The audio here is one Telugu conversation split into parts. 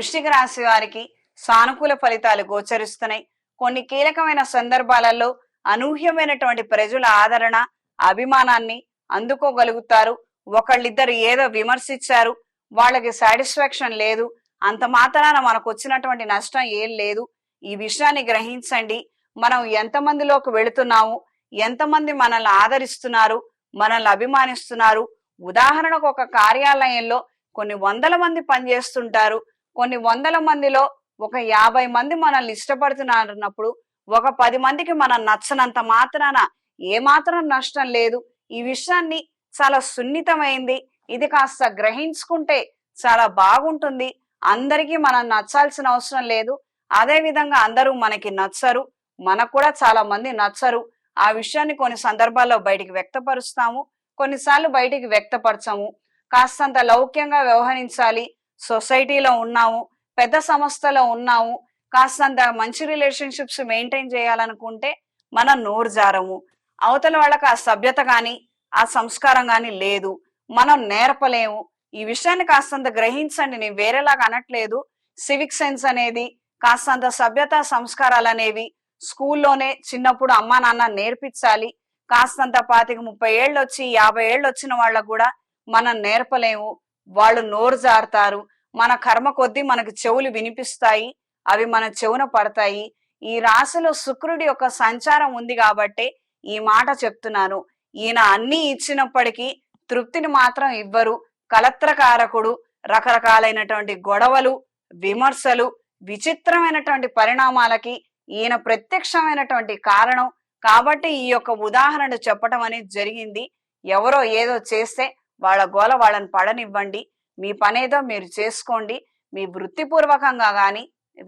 వృశ్చిక రాశి వారికి సానుకూల ఫలితాలు గోచరిస్తున్నాయి. కొన్ని కీలకమైన సందర్భాలలో అనూహ్యమైనటువంటి ప్రజల ఆదరణ అభిమానాన్ని అందుకోగలుగుతారు. ఒకళ్ళిద్దరు ఏదో విమర్శించారు వాళ్ళకి సాటిస్ఫాక్షన్ లేదు అంత మాత్రాన మనకు వచ్చినటువంటి నష్టం ఏం లేదు. ఈ విషయాన్ని గ్రహించండి. మనం ఎంతమందిలోకి వెళుతున్నాము ఎంతమంది మనల్ని ఆదరిస్తున్నారు మనల్ని అభిమానిస్తున్నారు. ఉదాహరణకు ఒక కార్యాలయంలో కొన్ని వందల మంది పనిచేస్తుంటారు కొన్ని వందల మందిలో ఒక యాభై మంది మనల్ని ఇష్టపడుతున్నారన్నప్పుడు ఒక పది మందికి మనం నచ్చనంత మాత్రాన ఏమాత్రం నష్టం లేదు. ఈ విషయాన్ని చాలా సున్నితమైంది. ఇది కాస్త గ్రహించుకుంటే చాలా బాగుంటుంది. అందరికీ మనం నచ్చాల్సిన అవసరం లేదు. అదే విధంగా అందరూ మనకి నచ్చరు. మనకు కూడా చాలా మంది నచ్చరు. ఆ విషయాన్ని కొన్ని సందర్భాల్లో బయటికి వ్యక్తపరుస్తాము. కొన్నిసార్లు బయటికి వ్యక్తపరచము. కాస్తంత లౌక్యంగా వ్యవహరించాలి. సొసైటీలో ఉన్నాము పెద్ద సంస్థలో ఉన్నాము కాస్తంత మంచి రిలేషన్షిప్స్ మెయింటైన్ చేయాలనుకుంటే మనం నోరు జారము. అవతల వాళ్ళకి ఆ సభ్యత కానీ ఆ సంస్కారం కానీ లేదు. మనం నేర్పలేము. ఈ విషయాన్ని కాస్తంత గ్రహించండి. నేను వేరేలాగా అనట్లేదు. సివిక్ సెన్స్ అనేది కాస్తంత సభ్యత సంస్కారాలు అనేవి స్కూల్లోనే చిన్నప్పుడు అమ్మా నాన్న నేర్పించాలి. కాస్తంత పాతిక ముప్పై ఏళ్ళు వచ్చి యాభై ఏళ్ళు వచ్చిన వాళ్ళకు కూడా మనం నేర్పలేము. వాళ్ళు నోరు జారుతారు. మన కర్మ కొద్దీ మనకు చెవులు వినిపిస్తాయి అవి మన చెవున పడతాయి. ఈ రాశిలో శుక్రుడి యొక్క సంచారం ఉంది కాబట్టి ఈ మాట చెప్తున్నాను. ఈయన అన్ని ఇచ్చినప్పటికీ తృప్తిని మాత్రం ఇవ్వరు. కలత్రకారకుడు రకరకాలైనటువంటి గొడవలు విమర్శలు విచిత్రమైనటువంటి పరిణామాలకి ఈయన ప్రత్యక్షమైనటువంటి కారణం. కాబట్టి ఈ యొక్క ఉదాహరణ చెప్పటం అనేది జరిగింది. ఎవరో ఏదో చేస్తే వాళ్ళ గోల వాళ్ళని పడనివ్వండి. మీ పనేదో మీరు చేసుకోండి. మీ వృత్తిపూర్వకంగా కానీ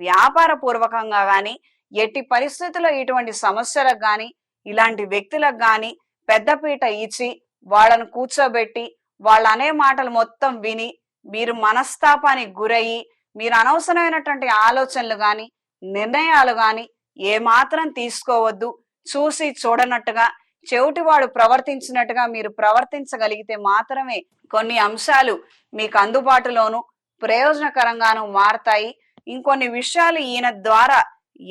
వ్యాపార పూర్వకంగా కానీ ఎట్టి పరిస్థితుల్లో ఇటువంటి సమస్యలకు కానీ ఇలాంటి వ్యక్తులకు కానీ పెద్దపీట ఇచ్చి వాళ్ళను కూర్చోబెట్టి వాళ్ళు అనే మాటలు మొత్తం విని మీరు మనస్తాపానికి గురయ్యి మీరు అనవసరమైనటువంటి ఆలోచనలు కానీ నిర్ణయాలు కానీ ఏమాత్రం తీసుకోవద్దు. చూసి చూడనట్టుగా చెవిటివాడు ప్రవర్తించినట్టుగా మీరు ప్రవర్తించగలిగితే మాత్రమే కొన్ని అంశాలు మీకు అందుబాటులోను ప్రయోజనకరంగాను మారతాయి. ఇంకొన్ని విషయాలు ఈయన ద్వారా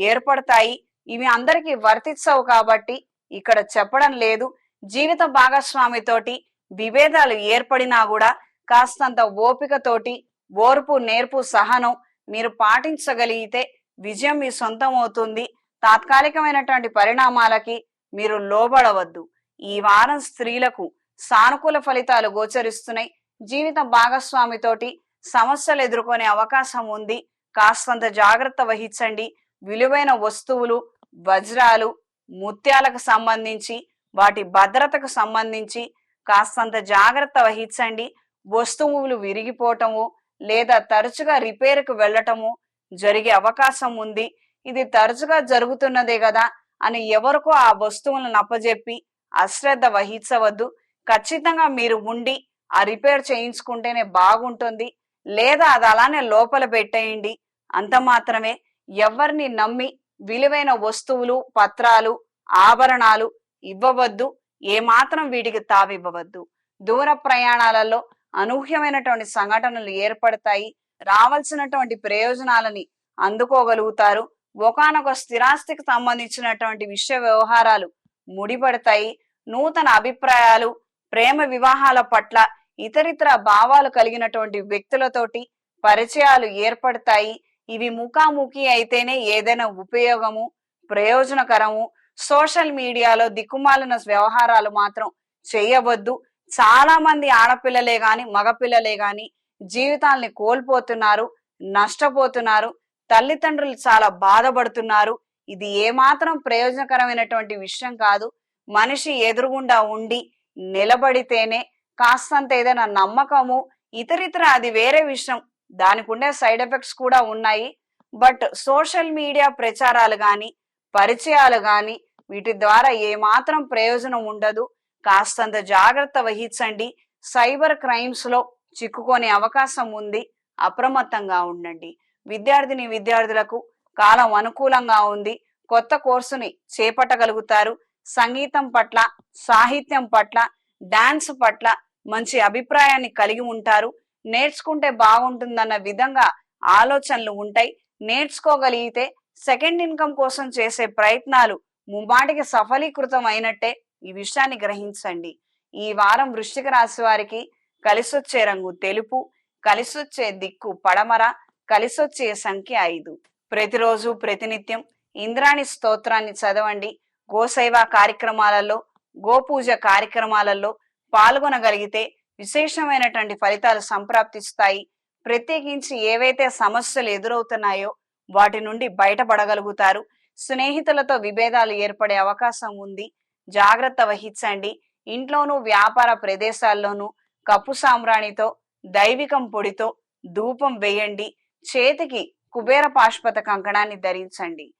ఏర్పడతాయి. ఇవి అందరికీ వర్తించవు కాబట్టి ఇక్కడ చెప్పడం లేదు. జీవిత భాగస్వామితోటి విభేదాలు ఏర్పడినా కూడా కాస్తంత ఓపికతోటి ఓర్పు నేర్పు సహనం మీరు పాటించగలిగితే విజయం మీ సొంతం అవుతుంది. తాత్కాలికమైనటువంటి పరిణామాలకి మీరు లోబడవద్దు. ఈ వారం స్త్రీలకు సానుకూల ఫలితాలు గోచరిస్తున్నాయి. జీవిత భాగస్వామితోటి సమస్యలు ఎదుర్కొనే అవకాశం ఉంది. కాస్తంత జాగ్రత్త వహించండి. విలువైన వస్తువులు వజ్రాలు ముత్యాలకు సంబంధించి వాటి భద్రతకు సంబంధించి కాస్తంత జాగ్రత్త వహించండి. వస్తువులు విరిగిపోవటము లేదా తరచుగా రిపేర్కు వెళ్ళటము జరిగే అవకాశం ఉంది. ఇది తరచుగా జరుగుతున్నదే కదా. అని ఎవరికో ఆ వస్తువులను అప్పజెప్పి అశ్రద్ధ వహించవద్దు. ఖచ్చితంగా మీరు ఉండి ఆ రిపేర్ చేయించుకుంటేనే బాగుంటుంది. లేదా అది అలానే లోపల పెట్టేయండి. అంత మాత్రమే. ఎవరిని నమ్మి విలువైన వస్తువులు పత్రాలు ఆభరణాలు ఇవ్వవద్దు. ఏమాత్రం వీటికి తావివ్వవద్దు. దూర ప్రయాణాలలో అనూహ్యమైనటువంటి సంఘటనలు ఏర్పడతాయి. రావాల్సినటువంటి ప్రయోజనాలని అందుకోగలుగుతారు. ఒకనొక స్థిరాస్తికి సంబంధించినటువంటి విషయ వ్యవహారాలు ముడిపడతాయి. నూతన అభిప్రాయాలు ప్రేమ వివాహాల పట్ల ఇతరితర భావాలు కలిగినటువంటి వ్యక్తులతోటి పరిచయాలు ఏర్పడతాయి. ఇవి ముఖాముఖి అయితేనే ఏదైనా ఉపయోగము ప్రయోజనకరము. సోషల్ మీడియాలో దిక్కుమాలిన వ్యవహారాలు మాత్రం చేయవద్దు. చాలా మంది ఆడపిల్లలే గాని మగపిల్లలే గాని జీవితాల్ని కోల్పోతున్నారు నష్టపోతున్నారు. తల్లిదండ్రులు చాలా బాధపడుతున్నారు. ఇది ఏమాత్రం ప్రయోజనకరమైనటువంటి విషయం కాదు. మనిషి ఎదురుగుండా ఉండి నిలబడితేనే కాస్తంత ఏదైనా నమ్మకము ఇతరితర అది వేరే విషయం. దానికి ఉండే సైడ్ ఎఫెక్ట్స్ కూడా ఉన్నాయి. బట్ సోషల్ మీడియా ప్రచారాలు కానీ పరిచయాలు కానీ వీటి ద్వారా ఏమాత్రం ప్రయోజనం ఉండదు. కాస్తంత జాగ్రత్త వహించండి. సైబర్ క్రైమ్స్లో చిక్కుకునే అవకాశం ఉంది. అప్రమత్తంగా ఉండండి. విద్యార్థిని విద్యార్థులకు కాలం అనుకూలంగా ఉంది. కొత్త కోర్సుని చేపట్టగలుగుతారు. సంగీతం పట్ల సాహిత్యం పట్ల డాన్స్ పట్ల మంచి అభిప్రాయాన్ని కలిగి ఉంటారు. నేర్చుకుంటే బాగుంటుందన్న విధంగా ఆలోచనలు ఉంటాయి. నేర్చుకోగలిగితే సెకండ్ ఇన్కమ్ కోసం చేసే ప్రయత్నాలు ముమ్మాటికి సఫలీకృతం అయినట్టే ఈ విషయాన్ని గ్రహించండి. ఈ వారం వృశ్చిక రాశి వారికి కలిసొచ్చే రంగు తెలుపు కలిసొచ్చే దిక్కు పడమర కలిసొచ్చే సంఖ్య ఐదు. ప్రతిరోజు ప్రతినిత్యం ఇంద్రాణి స్తోత్రాన్ని చదవండి. గోసేవా కార్యక్రమాలలో గోపూజ కార్యక్రమాలలో పాల్గొనగలిగితే విశేషమైనటువంటి ఫలితాలు సంప్రాప్తిస్తాయి. ప్రత్యేకించి ఏవైతే సమస్యలు ఎదురవుతున్నాయో వాటి నుండి బయటపడగలుగుతారు. స్నేహితులతో విభేదాలు ఏర్పడే అవకాశం ఉంది. జాగ్రత్త వహించండి. ఇంట్లోనూ వ్యాపార ప్రదేశాల్లోనూ కప్పు సామ్రాణితో దైవికం పొడితో ధూపం వేయండి. చేతికి కుబేర పాష్పత కంకణాన్ని ధరించండి.